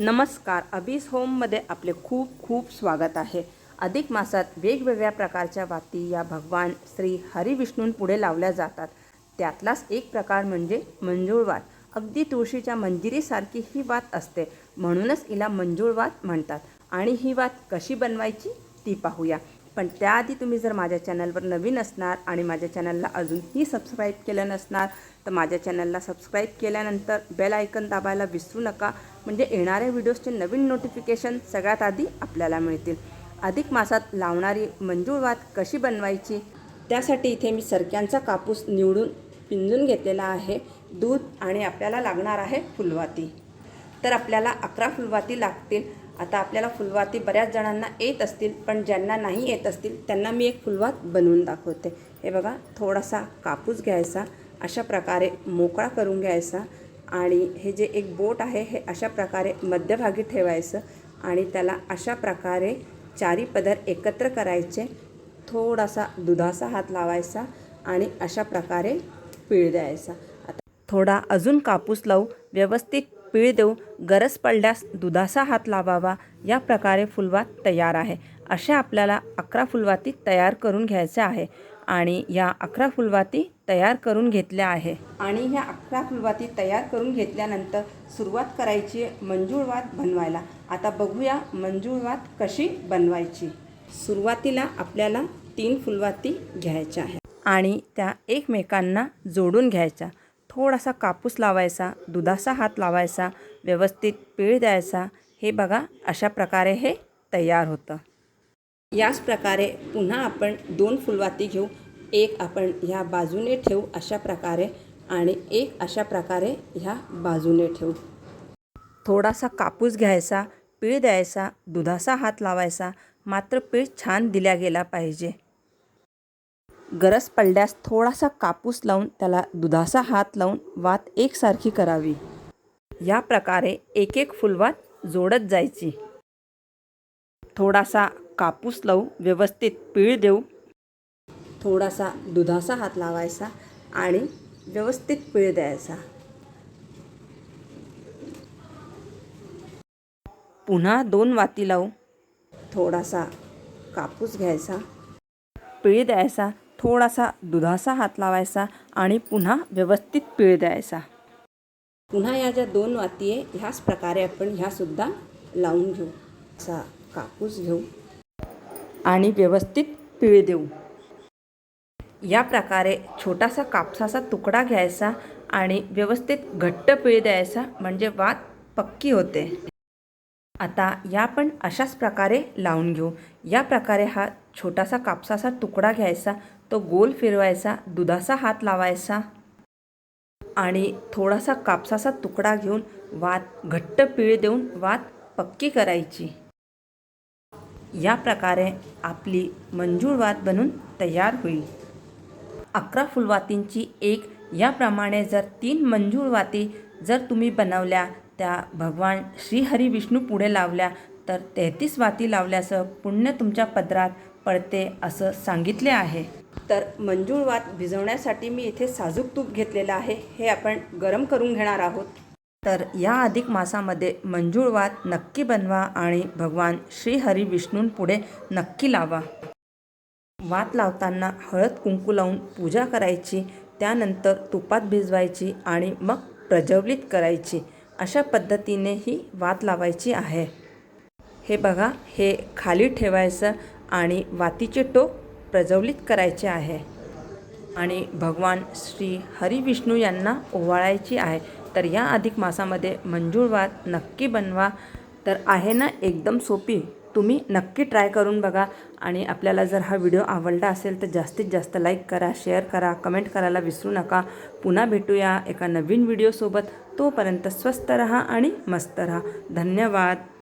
नमस्कार. अभीस होममध्ये आपले खूप खूप स्वागत आहे. अधिक मासात वेगवेगळ्या प्रकारच्या वाती या भगवान श्री हरिविष्णूंपुढे लावल्या जातात. त्यातलाच एक प्रकार म्हणजे मंजूळवात अगदी तुळशीच्या मंजिरीसारखी ही वात असते. म्हणूनच हिला मंजूळवात म्हणतात. आणि ही वात कशी बनवायची ती पाहूया. पण त्याआधी तुम्ही जर माझ्या चॅनलवर नवीन असणार आणि माझ्या चॅनलला अजूनही सबस्क्राईब केलं नसणार तर माझ्या चॅनलला सबस्क्राईब केल्यानंतर बेल आयकन दाबायला विसरू नका. म्हणजे येणाऱ्या व्हिडिओजचे नवीन नोटिफिकेशन सगळ्यात आधी आपल्याला मिळतील. अधिक मासात लावणारी मंजूळ वात कशी बनवायची? त्यासाठी इथे मी सरक्यांचा कापूस निवडून पिंजून घेतलेला आहे. दूध आणि आपल्याला लागणार आहे फुलवाती. तर आपल्याला अकरा फुलवाती लागतील. आता आपल्याला फुलवाती बऱ्याच जणांना येत असतील पण ज्यांना नाही येत असतील त्यांना मी एक फुलवात बनवून दाखवते. हे बघा थोडासा कापूस घ्यायचा अशा प्रकारे मोकळा करून घ्यायचा आणि हे जे एक बोट आहे हे अशा प्रकारे मध्यभागी ठेवायचं आणि त्याला अशा प्रकारे चारी पदर एकत्र करायचे. थोडासा दुधाचा हात लावायचा आणि अशा प्रकारे पीळ द्यायचा. आता थोडा अजून कापूस लावू. व्यवस्थित पीळ देऊ गरज पडल्यास दुधाचा हात लावावा. या प्रकारे फुलवात तयार आहे. अशा आपल्याला अकरा फुलवाती तयार करून घ्यायच्या आहे आणि या अकरा फुलवाती तयार करून घेतल्या आहे. आणि ह्या अकरा फुलवाती तयार करून घेतल्यानंतर सुरुवात करायची मंजूळवात बनवायला. आता बघूया मंजूळवात कशी बनवायची. सुरुवातीला आपल्याला तीन फुलवाती घ्यायच्या आहेत आणि त्या एकमेकांना जोडून घ्यायच्या. थोडासा कापूस लावायचा दुधाचा हात लावायचा व्यवस्थित पीळ द्यायचा हे बघा अशा प्रकारे हे तयार होतं. याच प्रकारे पुन्हा आपण दोन फुलवाती घेऊ. एक आपण ह्या बाजूने ठेवू अशा प्रकारे आणि एक अशा प्रकारे ह्या बाजूने ठेवू. थोडासा कापूस घ्यायचा पीळ द्यायचा दुधाचा हात लावायचा मात्र पीळ छान दिल्या गेला पाहिजे. गरज पडल्यास थोडासा कापूस लावून त्याला दुधाचा हात लावून वात एकसारखी करावी. या प्रकारे एक एक फुलवात जोडत जायची. थोडासा कापूस लावू व्यवस्थित पीळ देऊ. थोडासा दुधाचा हात लावायचा आणि व्यवस्थित पीळ द्यायचा. पुन्हा दोन वाती लावू. थोडासा कापूस घ्यायचा. पीळ द्यायचा. थोडासा दुधाचा हात लावायचा आणि पुन्हा व्यवस्थित पीळ द्यायचा. पुन्हा या ज्या दोन वाती आहे ह्याच प्रकारे आपण ह्यासुद्धा लावून घेऊ. असा कापूस घेऊ आणि व्यवस्थित पीळ देऊ. या प्रकारे छोटासा कापसाचा तुकडा घ्यायचा आणि व्यवस्थित घट्ट पीळ द्यायचा म्हणजे वात पक्की होते. आता या पण अशाच प्रकारे लावून घेऊ. या प्रकारे हा छोटासा कापसाचा तुकडा घ्यायचा तो गोल फिरवायचा दुधाचा हात लावायचा आणि थोडासा कापसाचा तुकडा घेऊन वात घट्ट पिळ देऊन वात पक्की करायची. या प्रकारे आपली मंजूळ वात बनून तयार होईल. अकरा फुलवातींची एक याप्रमाणे जर तीन मंजूळ वाती जर तुम्ही बनवल्या त्या भगवान श्रीहरी विष्णू पुढे लावल्या तर तेहतीस वाती लावल्यास पुण्य तुमच्या पदरात पडते असं सांगितले आहे. तर मंजूळ वात भिजवण्यासाठी मी इथे साजूक तूप घेतलेलं आहे हे आपण गरम करून घेणार आहोत. तर या अधिक मासामध्ये मंजूळ वात नक्की बनवा आणि भगवान श्रीहरी विष्णूंपुढे नक्की लावा. वात लावताना हळद कुंकू लावून पूजा करायची त्यानंतर तुपात भिजवायची आणि मग प्रज्वलित करायची. अशा पद्धतीने ही वात लावायची आहे. हे बघा हे खाली ठेवायचं आणि वातीचे टोक प्रज्वलित करायचे आहे. आणि भगवान श्री हरिविष्णू यांना ओवाळायची आहे. तर या अधिक मासामध्ये मंजूळ वात नक्की बनवा. तर आहे ना एकदम सोपी. तुम्ही नक्की ट्राय करून बघा. आणि आपल्याला जर हा व्हिडिओ आवडला असेल तर जास्तीत जास्त लाईक करा शेअर करा कमेंट करायला विसरू नका. पुन्हा भेटूया एका नवीन व्हिडिओसोबत. तोपर्यंत स्वस्त रहा आणि मस्त रहा. धन्यवाद.